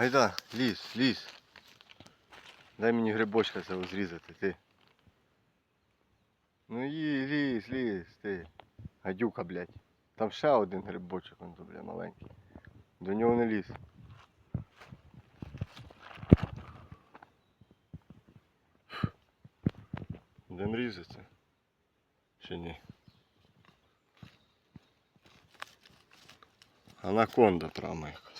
Гайда, лізь, лізь. Дай мені грибочка цього зрізати, ти. Ну і лізь, лізь, ти. Гадюка, блядь. Там ще один грибочок, он тут, бля, маленький. До нього не ліс. Будемо різати. Чи ні? Анаконда прямо як.